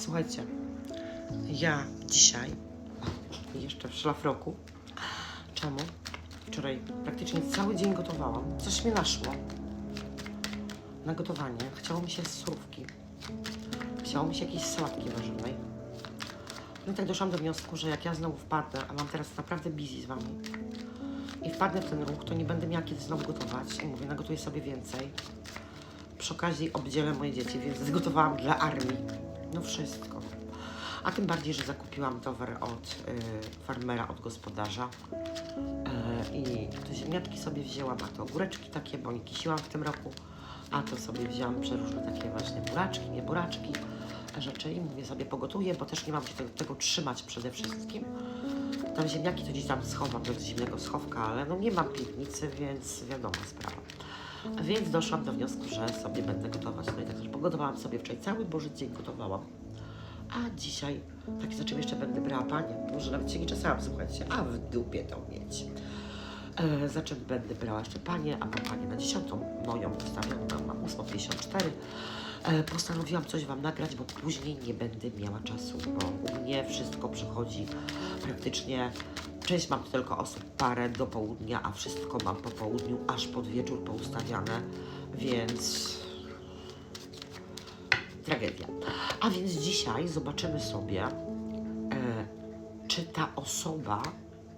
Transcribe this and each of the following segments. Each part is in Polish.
Słuchajcie, ja dzisiaj jeszcze w szlafroku. Czemu? Wczoraj praktycznie cały dzień gotowałam. Coś mnie naszło na gotowanie. Chciało mi się surówki. Chciało mi się jakiejś sałatki warzywnej. No i tak doszłam do wniosku, że jak ja znowu wpadnę, a mam teraz naprawdę busy z wami, i wpadnę w ten ruch, to nie będę miała kiedy znowu gotować. I mówię, nagotuję sobie więcej. Przy okazji obdzielę moje dzieci, więc zgotowałam dla armii. No wszystko. A tym bardziej, że zakupiłam towar od y, farmera, od gospodarza. E, I te ziemniaczki sobie wzięłam, a to ogóreczki takie, bo nie kisiłam w tym roku. A to sobie wzięłam przeróżne takie właśnie buraczki, nie buraczki, rzeczy i mówię sobie pogotuję, bo też nie mam się tego, tego trzymać przede wszystkim. Tam ziemniaki to gdzieś tam schowam do zimnego schowka, ale no nie mam piwnicy, więc wiadoma sprawa. Więc doszłam do wniosku, że sobie będę gotować. No i tak też pogotowałam sobie wczoraj cały Boży dzień gotowałam. A dzisiaj, tak za czym jeszcze będę brała panie, może nawet się nie czesałam, słuchajcie, a w dupie to mieć. E, za czym będę brała jeszcze panie, a mam panie na dziesiątą, moją ustawioną, mam 8.54. E, postanowiłam coś Wam nagrać, bo później nie będę miała czasu, bo u mnie wszystko przychodzi praktycznie, część mam tylko osób parę do południa, a wszystko mam po południu, aż pod wieczór poustawiane, więc tragedia. A więc dzisiaj zobaczymy sobie, e, czy ta osoba,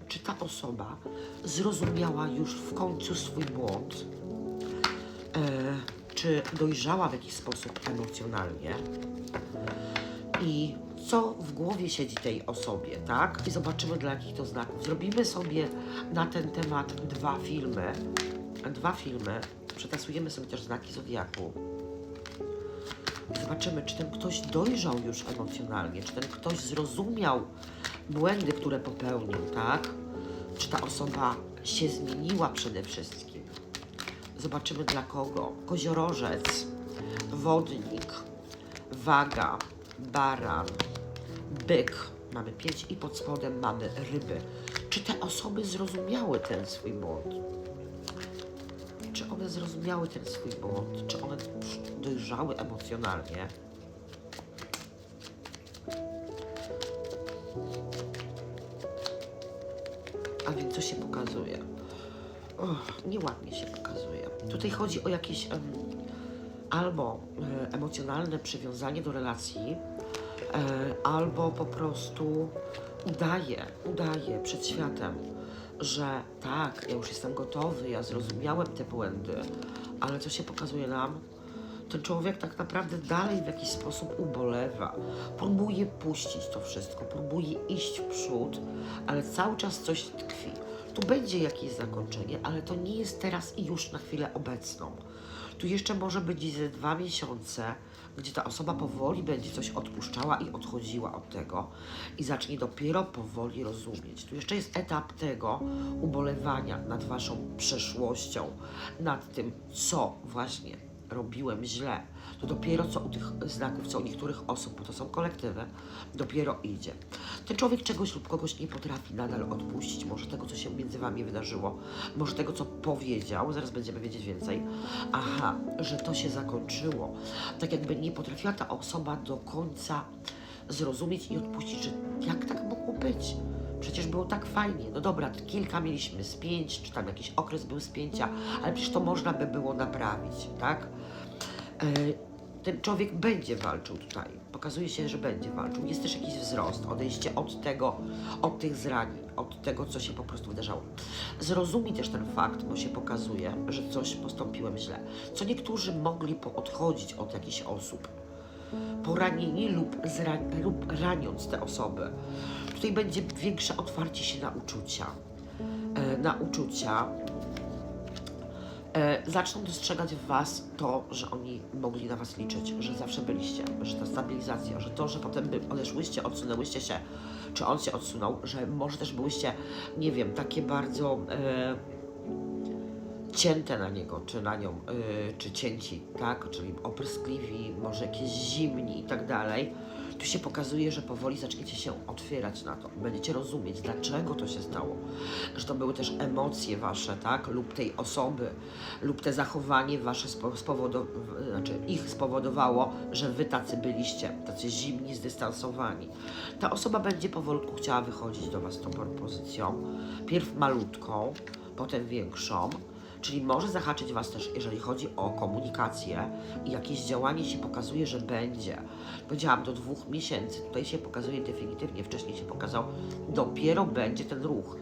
czy ta osoba zrozumiała już w końcu swój błąd, e, czy dojrzała w jakiś sposób emocjonalnie i co w głowie siedzi tej osobie, tak? I zobaczymy dla jakich to znaków. Zrobimy sobie na ten temat dwa filmy. Dwa filmy. Przetasujemy sobie też znaki zodiaku. Zobaczymy, czy ten ktoś dojrzał już emocjonalnie, czy ten ktoś zrozumiał błędy, które popełnił, tak? Czy ta osoba się zmieniła przede wszystkim. Zobaczymy dla kogo. Koziorożec, wodnik, waga, baran, byk. Mamy pięć i pod spodem mamy ryby. Czy te osoby zrozumiały ten swój błąd? Czy one zrozumiały ten swój błąd? Czy one dojrzały emocjonalnie? A więc co się pokazuje? Och, nieładnie się pokazuje. Tutaj chodzi o jakieś em, albo e, emocjonalne przywiązanie do relacji, albo po prostu udaje, udaje przed światem, że tak, ja już jestem gotowy, ja zrozumiałem te błędy, ale co się pokazuje nam? Ten człowiek tak naprawdę dalej w jakiś sposób ubolewa. Próbuje puścić to wszystko, próbuje iść w przód, ale cały czas coś tkwi. Tu będzie jakieś zakończenie, ale to nie jest teraz i już na chwilę obecną. Tu jeszcze może być ze dwa miesiące, gdzie ta osoba powoli będzie coś odpuszczała i odchodziła od tego i zacznie dopiero powoli rozumieć. Tu jeszcze jest etap tego ubolewania nad waszą przeszłością, nad tym, co właśnie robiłem źle. To dopiero co u tych znaków, co u niektórych osób, bo to są kolektywy, dopiero idzie. Ten człowiek czegoś lub kogoś nie potrafi nadal odpuścić. Może tego, co się między wami wydarzyło, może tego, co powiedział, zaraz będziemy wiedzieć więcej. Aha, że to się zakończyło. Tak jakby nie potrafiła ta osoba do końca zrozumieć i odpuścić, że jak tak mogło być? Przecież było tak fajnie. No dobra, kilka mieliśmy spięć, czy tam jakiś okres był spięcia, ale przecież to można by było naprawić, tak? E, ten człowiek będzie walczył tutaj. Pokazuje się, że będzie walczył. Jest też jakiś wzrost, odejście od tego, od tych zranień, od tego, co się po prostu wydarzało. Zrozumie też ten fakt, bo się pokazuje, że coś postąpiłem źle. Co niektórzy mogli poodchodzić od jakichś osób poranieni lub, zra- lub raniąc te osoby. Tutaj będzie większe otwarcie się na uczucia. E, na uczucia. E, zaczną dostrzegać w Was to, że oni mogli na Was liczyć, że zawsze byliście, że ta stabilizacja, że to, że potem odeszłyście, odsunęłyście się, czy on się odsunął, że może też byłyście, nie wiem, takie bardzo e, cięte na niego, czy na nią, y, czy cięci, tak, czyli opryskliwi, może jakieś zimni i tak dalej, Tu się pokazuje, że powoli zaczniecie się otwierać na to. Będziecie rozumieć, dlaczego to się stało. Że to były też emocje wasze, tak? Lub tej osoby, lub te zachowanie wasze spo- spowodow- znaczy ich spowodowało, że wy tacy byliście, tacy zimni, zdystansowani. Ta osoba będzie powolutku chciała wychodzić do was z tą propozycją. Pierw malutką, potem większą. Czyli może zahaczyć Was też, jeżeli chodzi o komunikację i jakieś działanie się pokazuje, że będzie. Powiedziałam, do dwóch miesięcy. Tutaj się pokazuje definitywnie, wcześniej się pokazał, dopiero będzie ten ruch.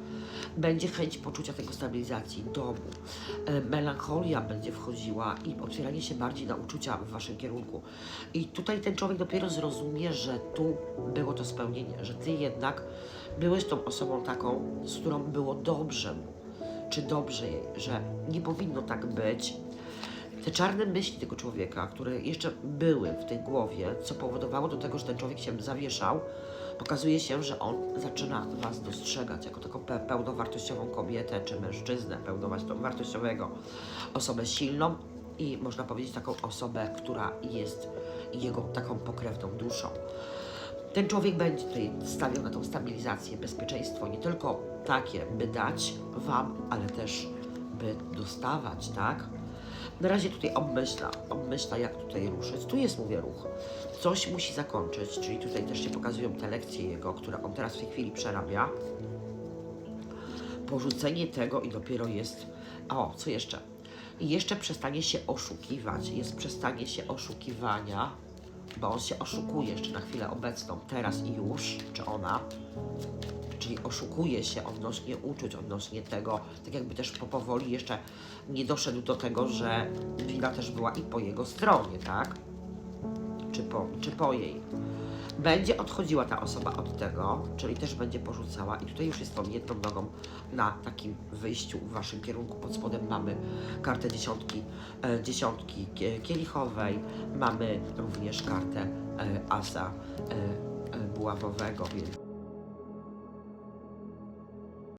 Będzie chęć poczucia tego stabilizacji domu. E, Melancholia będzie wchodziła i otwieranie się bardziej na uczucia w Waszym kierunku. I tutaj ten człowiek dopiero zrozumie, że tu było to spełnienie, że Ty jednak byłeś tą osobą taką, z którą było dobrze mu czy dobrze że nie powinno tak być. Te czarne myśli tego człowieka, które jeszcze były w tej głowie, co powodowało do tego, że ten człowiek się zawieszał, pokazuje się, że on zaczyna Was dostrzegać jako taką pe- pełnowartościową kobietę czy mężczyznę pełnowartościowego, osobę silną i można powiedzieć taką osobę, która jest jego taką pokrewną duszą. Ten człowiek będzie tutaj stawiał na tą stabilizację, bezpieczeństwo, nie tylko takie, by dać Wam, ale też by dostawać, tak? Na razie tutaj obmyśla, obmyśla jak tutaj ruszyć. Tu jest, mówię, ruch. Coś musi zakończyć, czyli tutaj też się pokazują te lekcje jego, które on teraz w tej chwili przerabia. Porzucenie tego i dopiero jest... O, co jeszcze? I jeszcze przestanie się oszukiwać. Jest przestanie się oszukiwania, bo on się oszukuje jeszcze na chwilę obecną, teraz i już, czy ona, czyli oszukuje się odnośnie uczuć, odnośnie tego, tak jakby też po powoli jeszcze nie doszedł do tego, że wina też była i po jego stronie, tak? Czy po, czy po jej. Będzie odchodziła ta osoba od tego, czyli też będzie porzucała i tutaj już jest tą jedną nogą na takim wyjściu w waszym kierunku. Pod spodem mamy kartę dziesiątki, e, dziesiątki kie- kielichowej, mamy również kartę e, asa e, buławowego, więc